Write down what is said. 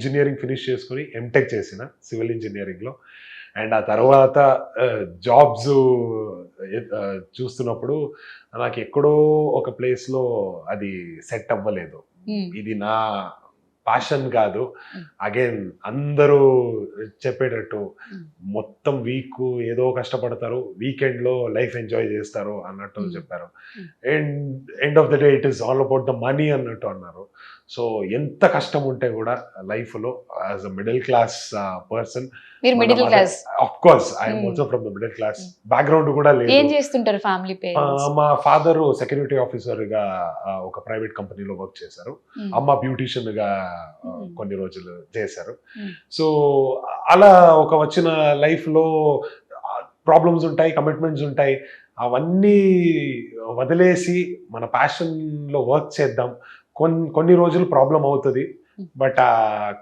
Engineering finish చేసుకుని MTech చేసిన civil ఇంజనీరింగ్లో అండ్ ఆ తర్వాత జాబ్స్ చూస్తున్నప్పుడు నాకు ఎక్కడో ఒక ప్లేస్లో అది సెట్ అవ్వలేదు. ఉమ్, ఇది నా ప్యాషన్ కాదు. అగైన్ అందరూ చెప్పేటట్టు Mm. మొత్తం వీక్ ఏదో కష్టపడతారు వీకెండ్లో లైఫ్ ఎంజాయ్ చేస్తారు అన్నట్టు Mm. చెప్పారు. And end of the day it is all about the money అన్నట్టు అన్నారు సో ఎంత కష్టం ఉంటే కూడా లైఫ్లో as a middle class person middle class of course I'm. Also from the middle class. Background కూడా ఏం లేదు చేస్తుంటారు ఫ్యామిలీ మా ఫాదర్ సెక్యూరిటీ ఆఫీసర్గా ఒక ప్రైవేట్ కంపెనీలో వర్క్ చేశారు అమ్మ బ్యూటిషియన్గా. కొన్ని రోజులు చేశారు. సో అలా ఒక వచ్చిన లైఫ్లో ప్రాబ్లమ్స్ ఉంటాయి కమిట్మెంట్స్ ఉంటాయి. అవన్నీ వదిలేసి మన ప్యాషన్లో వర్క్ చేద్దాం. కొన్ని కొన్ని రోజులు ప్రాబ్లం అవుతుంది. బట్ ఆ